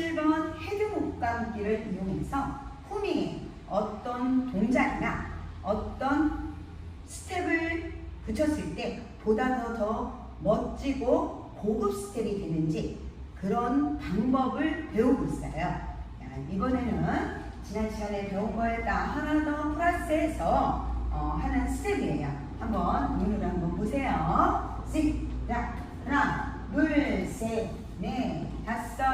지금 저희가 7번 헤드 목감기를 이용해서 후미에 어떤 동작이나 어떤 스텝을 붙였을 때 보다 더, 더 멋지고 고급 스텝이 되는지 그런 방법을 배우고 있어요. 자, 이번에는 지난 시간에 배운 거에다 하나 더 플러스해서 어, 하는 스텝이에요. 한번 눈으로 한번 보세요. 시작. 하나, 둘, 셋, 넷,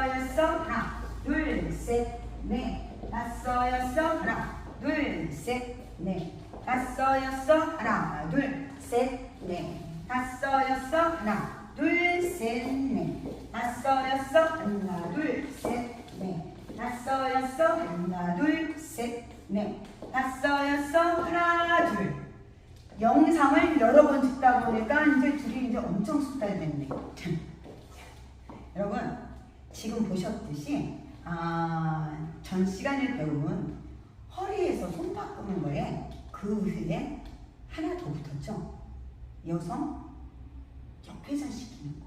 여섯, 하나, 둘, 셋, 넷, 다섯, 여섯, 하나, 둘, 셋, 넷, 다섯, 여섯, 하나, 둘, 셋, 넷, 다섯, 여섯, 하나, 둘, 셋, 넷, 다섯, 여섯, 하나, 둘, 셋, 넷, 다섯, 여섯, 하나, 둘, 셋, 넷, 다섯, 여섯, 하나, 둘. 영상을 여러 번 듣다 보니까 이제 둘이 이제 엄청 숙달됐네. 지금 보셨듯이 아, 전 시간에 배운 허리에서 손 바꾸는 거에 그 위에 하나 더 붙었죠. 여성 역회전 시키는 거.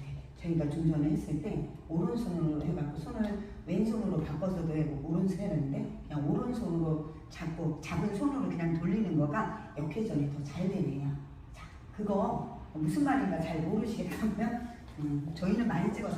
네, 저희가 좀 전에 했을 때 오른손으로 해갖고 손을 왼손으로 바꿔서도 해고 오른손 했는데 그냥 오른손으로 잡고 잡은 손으로 그냥 돌리는 거가 역회전이 더 잘 되네요. 자, 그거 무슨 말인가 잘 모르시겠다면 음, 저희는 많이 찍어서.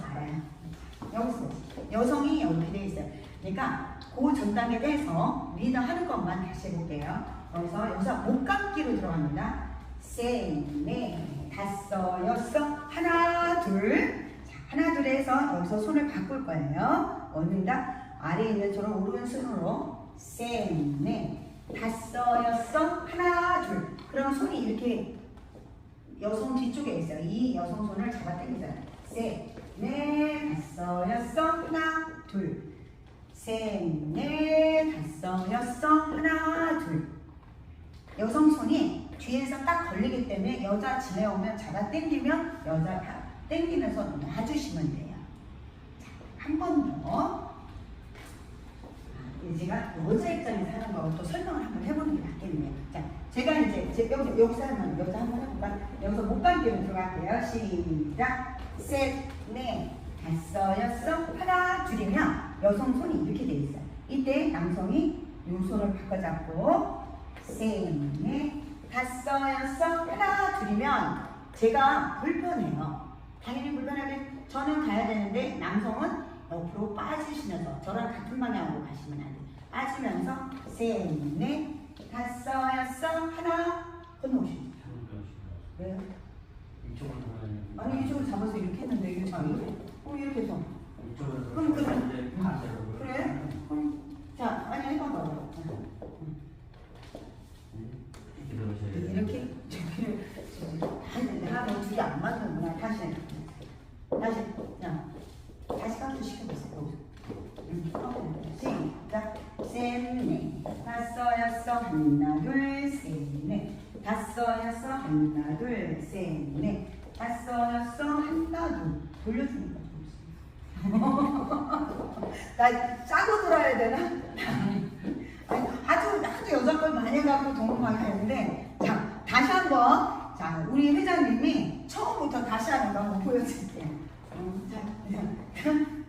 여기서 여성이 이렇게 돼 있어요. 그러니까 그전 단계 돼서 리더 하는 것만 다시 해볼게요. 여기서 여기서 목 감기로 들어갑니다. 셋, 넷, 다섯, 여섯, 하나, 둘. 자, 하나, 둘 해서 여기서 손을 바꿀 거예요. 원는다 아래에 있는 저런 오른손으로 셋, 넷, 다섯, 여섯, 하나, 둘. 그럼 손이 이렇게 여성 뒤쪽에 있어요. 이 여성 손을 잡아 당기잖아요. 셋, 넷, 다섯, 여섯, 하나, 둘. 셋, 넷, 다섯, 여섯, 하나, 둘. 여성 손이 뒤에서 딱 걸리기 때문에 여자 지내오면 잡아 당기면 여자가 당기면서 놔주시면 돼요. 자, 한 번 더. 아, 제가 여자 입장에서 하는 거고 또 설명을 한번 해보는 게 낫겠네요. 자, 제가 이제 제, 여기서 여기서 한번 여기서 한번 해볼까? 여기서 목감기로 들어갈게요. 시작. 셋, 넷, 다섯, 여섯, 하나, 둘이면 여성 손이 이렇게 돼 있어요. 이때 남성이 이 손을 바꿔 잡고 셋, 넷, 다섯, 여섯, 하나, 둘이면 제가 불편해요. 당연히 불편하게 저는 가야 되는데 남성은 옆으로 빠지시면서 저랑 같은 방향으로 가시면 안 돼요. 빠지면서 셋, 넷, 다섯, 여섯, 하나 건너오십니다. 왜요? 이쪽으로 돌아다니는 아니 이쪽을 잡아서 이렇게 했는데 이게 잘 어, 이렇게 해서 이쪽으로 그럼 그래. 돌아다니는데 반대로 그래? 그럼 자 아니 해봐봐 이렇게 들어오셔야 돼요. 이렇게 저기를 아니 내가 너두개 안 맞는구나 다시 다시 자 다시 깜짝 시켜보세요 음, 어, 시작 셋넷 다섯 여섯 하나 둘셋넷 다섯 여섯 하나 둘셋넷 다섯 여섯 하나 둘. 거야 나 짜고 돌아야 되나? 아주 아주 여자 걸 많이 해갖고 도움만 하는데 자 다시 한번 자 우리 회장님이 처음부터 다시 하는 거 한번 보여드릴게요. 음, 자,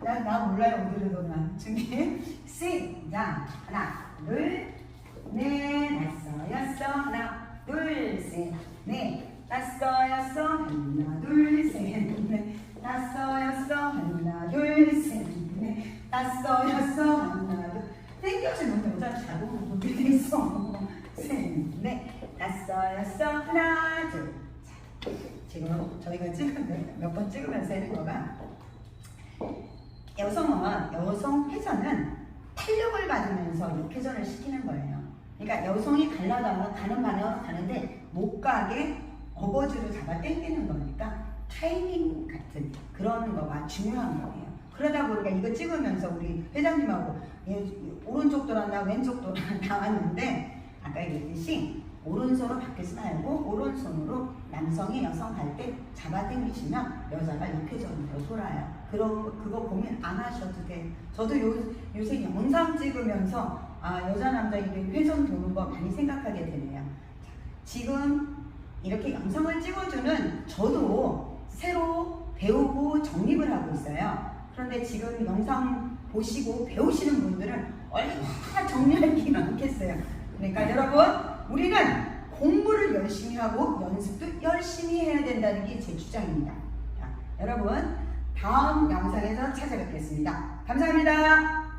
나, 나 몰라요 오늘은 난 중에 시작 하나 둘넷 다섯 여섯 하나 둘셋넷 다섯 여섯 하나 둘셋넷 다섯 여섯 하나 둘셋넷 다섯 여섯 하나 둘 땡겨주면 여자 자고 보게 돼 있어. 셋, 넷, 다섯, 여섯, 하나, 둘. 자, 지금 저희가 찍으면 몇번 찍으면서 하는 거가 여성은 여성 회전은 탄력을 받으면서 역회전을 시키는 거예요. 그러니까 여성이 갈라다가 가는 방향으로 가는데 못 가게 어거지로 잡아 당기는 거니까 타이밍 같은 그런 거가 중요한 거예요. 그러다 보니까 이거 찍으면서 우리 회장님하고 예, 오른쪽 돌았나 왼쪽 돌았나 나왔는데 아까 얘기했듯이 오른손으로 바뀌지 말고 오른손으로 남성이 여성 할 때 잡아당기시면 여자가 역회전으로 돌아요. 그런 거- 그거 고민 안 하셔도 돼. 저도 요, 요새 영상 찍으면서 아 여자 남자 이게 회전 도는 거 많이 생각하게 되네요. 자, 지금 이렇게 영상을 찍어주는 저도 새로 배우고 정립을 하고 있어요. 그런데 지금 영상 보시고 배우시는 분들은 얼마나 정리하기는 않겠어요. 그러니까 여러분, 우리는 공부를 열심히 하고 연습도 열심히 해야 된다는 게 제 주장입니다. 자, 여러분, 다음 영상에서 찾아뵙겠습니다. 감사합니다.